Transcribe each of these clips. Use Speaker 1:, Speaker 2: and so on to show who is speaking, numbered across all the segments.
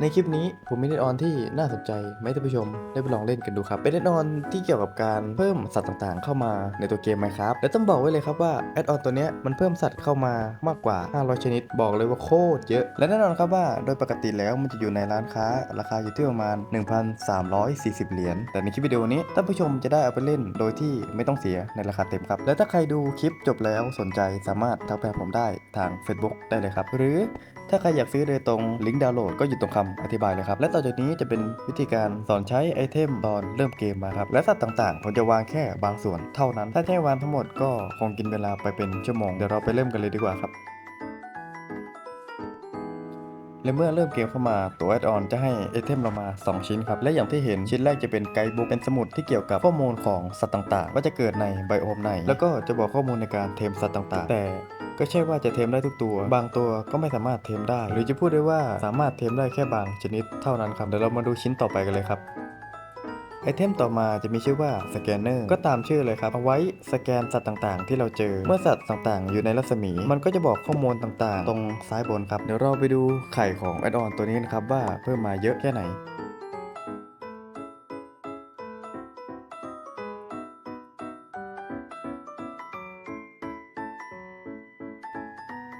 Speaker 1: ในคลิปนี้ผมมีเน็ตออนที่น่าสนใจไหมท่านผู้ชมได้ไปลองเล่นกันดูครับ เป็นเน็ตออนที่เกี่ยวกับการเพิ่มสัตว์ต่างๆ เข้ามาในตัวเกมไหมครับและต้องบอกไว้เลยครับว่าแอดออนตัวนี้มันเพิ่มสัตว์เข้ามามากกว่า 500 ชนิด บอกเลยว่าโคตรเยอะ และแน่นอนครับว่าโดยปกติแล้วมันจะอยู่ในร้านค้า ราคาอยู่ที่ประมาณ 1,340 เหรียญแต่ในคลิปวิดีโอนี้ท่านผู้ชมจะได้เอาไปเล่นโดยที่ไม่ต้องเสียในราคาเต็มครับและถ้าใครดูคลิปจบแล้วสนใจสามารถทักไปหาผมได้ทาง Facebook ได้เลยครับหรือถ้าใครอยากซื้อโดยตรงลิงก์ดาวน์โหลดก็อยู่ตรงคำอธิบายเลยครับ และต่อจากนี้จะเป็นวิธีการสอนใช้ไอเทมตอนเริ่มเกมมาครับ และสัตว์ต่างๆ ผมจะวางแค่บางส่วนเท่านั้น ถ้าจะให้วางทั้งหมดก็คงกินเวลาไปเป็นชั่วโมง เดี๋ยวเราไปเริ่มกันเลยดีกว่าครับและเมื่อเริ่มเกมเข้ามาตัวแอดออนจะให้ไอเทมเรามา 2 ชิ้นครับ และอย่างที่เห็นชิ้นแรกจะเป็นไกด์บุ๊กเป็นสมุดที่เกี่ยวกับข้อมูลของสัตว์ต่างๆ ว่าจะเกิดในไบโอมไหน แล้วก็จะบอกข้อมูลในการเทมสัตว์ต่างๆ แต่ ก็ใช่ว่าจะเทมได้ทุกตัว บางตัวก็ไม่สามารถเทมได้ หรือจะพูดได้ว่าสามารถเทมได้แค่บางชนิดเท่านั้นครับเดี๋ยวเรามาดูชิ้นต่อไปกันเลยครับไอเทมต่อมาจะมีชื่อว่าสแกนเนอร์ก็ตามชื่อเลยครับ เอาไว้สแกนสัตว์ต่างๆ ที่เราเจอ เมื่อสัตว์ต่างๆ อยู่ในรัศมี มันก็จะบอกข้อมูลต่างๆ ตรงซ้ายบนครับ เดี๋ยวเราไปดูไข่ของแอดออนตัวนี้นะครับว่าเพิ่มมาเยอะแค่ไหน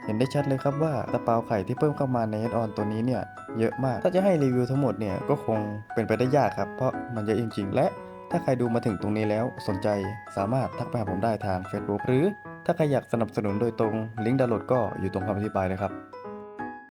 Speaker 1: เห็นได้ชัดเลยครับว่าตะเปาไข่ที่เพิ่มเข้ามาในแอดออนตัวนี้เนี่ยเยอะมาก ถ้าจะให้รีวิวทั้งหมดเนี่ยก็คงเป็นไปได้ยากครับ เพราะมันเยอะจริง ๆ และถ้าใครดูมาถึงตรงนี้แล้วสนใจสามารถทักไปหาผมได้ทาง Facebook หรือถ้าใครอยากสนับสนุนโดยตรงลิงก์ดาวน์โหลดก็อยู่ตรงคำอธิบายเลยครับ